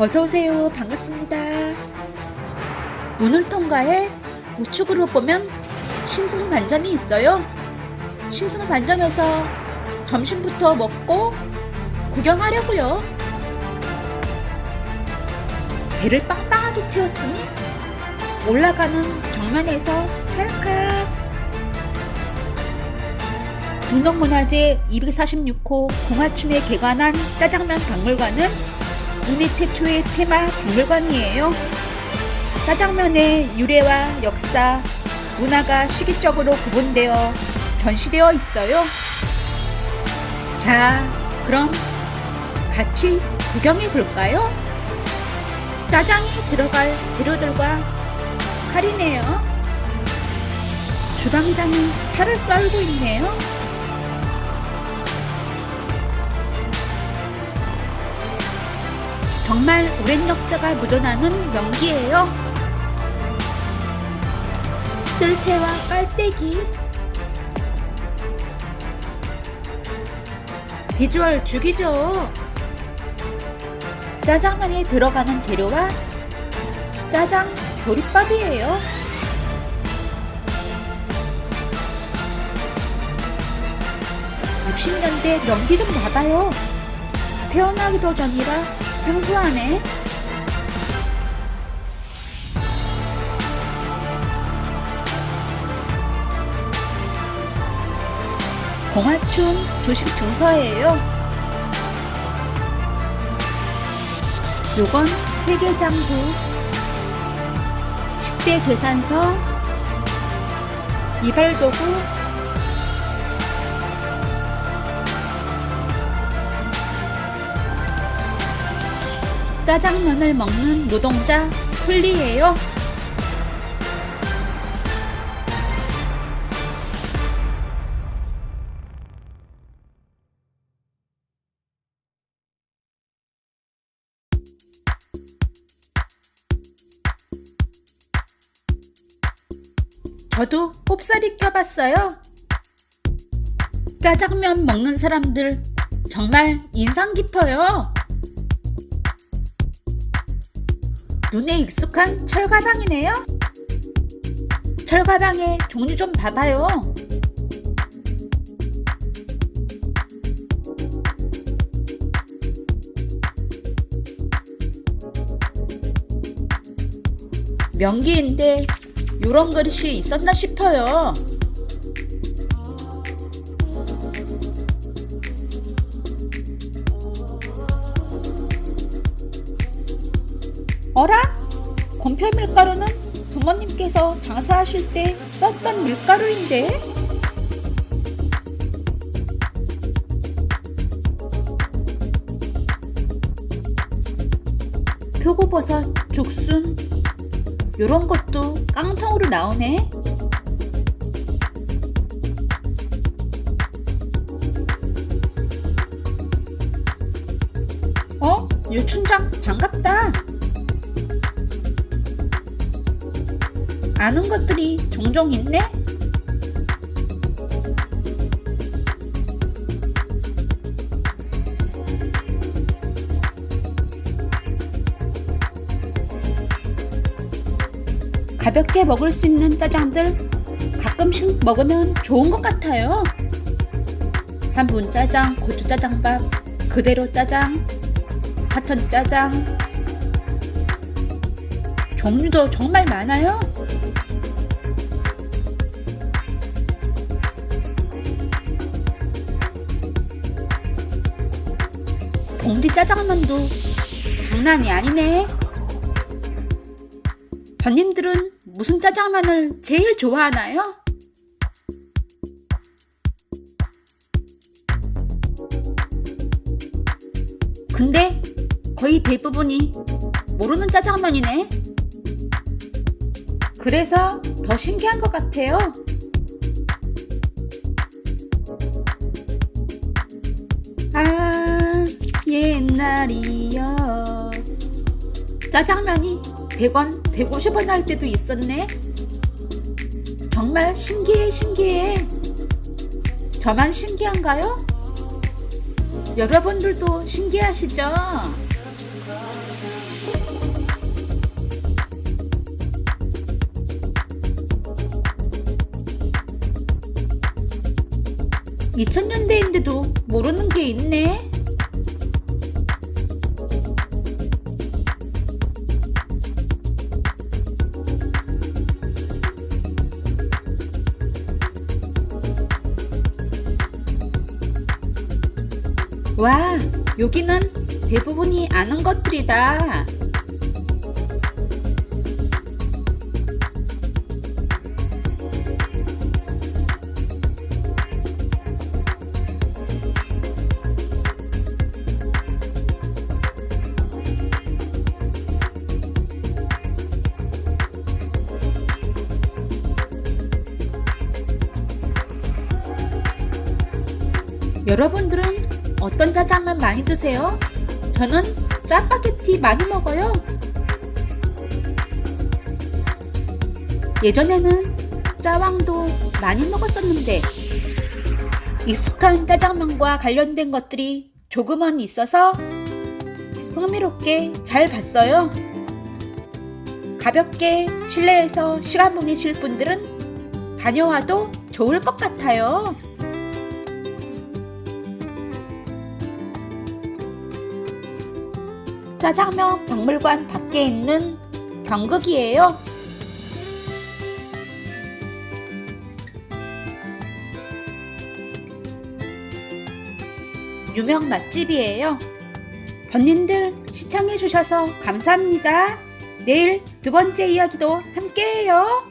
어서오세요. 반갑습니다. 문을 통과해 우측으로 보면 신승 반점이 있어요. 신승 반점에서 점심부터 먹고 구경하려고요. 배를 빵빵하게 채웠으니 올라가는 정면에서 찰칵 등록문화재 246호 공화춤에 개관한 짜장면 박물관은 국내 최초의 테마 박물관이에요. 짜장면의 유래와 역사, 문화가 시기적으로 구분되어 전시되어 있어요. 자, 그럼 같이 구경해 볼까요? 짜장이 들어갈 재료들과 칼이네요. 주방장이 팔을 썰고 있네요. 정말 오랜 역사가 묻어나는 명기예요. 뜰채와 깔때기 비주얼 죽이죠. 짜장면에 들어가는 재료와 짜장 조리법이에요. (60년대) 명기 좀 봐봐요 태어나기도 전이라 생소하네 공화춘 조식 증서예요. 요건 회계장부, 식대 계산서, 이발도구, 짜장면을 먹는 노동자 훌리예요. 저도 꼽사리 껴봤어요. 짜장면 먹는 사람들 정말 인상 깊어요. 눈에 익숙한 철가방이네요. 철가방의 종류 좀 봐봐요. 명기인데 요런 그릇이 있었나 싶어요. 어라? 곰표 밀가루는 부모님께서 장사하실 때 썼던 밀가루인데? 표고버섯, 죽순, 요런 것도 깡통으로 나오네. 어? 유춘장 반갑다. 아는 것들이 종종 있네? 가볍게 먹을 수 있는 짜장들 가끔씩 먹으면 좋은 것 같아요. 3분 짜장, 고추 짜장밥, 그대로 짜장, 사천 짜장. 종류도 정말 많아요. 봉지 짜장면도 장난이 아니네. 번님들은 무슨 짜장면을 제일 좋아하나요? 근데 거의 대부분이 모르는 짜장면이네. 그래서 더 신기한 것 같아요. 아, 옛날이여 짜장면이 100원, 150원 할 때도 있었네. 정말 신기해, 신기해. 저만 신기한가요? 여러분들도 신기하시죠? (2000년대인데도) 모르는 게 있네. 와, 여기는 대부분이 아는 것들이다. 여러분들은 어떤 짜장면 많이 드세요? 저는 짜파게티 많이 먹어요. 예전에는 짜왕도 많이 먹었었는데 익숙한 짜장면과 관련된 것들이 조금은 있어서 흥미롭게 잘 봤어요. 가볍게 실내에서 시간 보내실 분들은 다녀와도 좋을 것 같아요. 짜장면 박물관 밖에 있는 경극이에요. 유명 맛집이에요. 번님들 시청해주셔서 감사합니다. 내일 두 번째 이야기도 함께해요.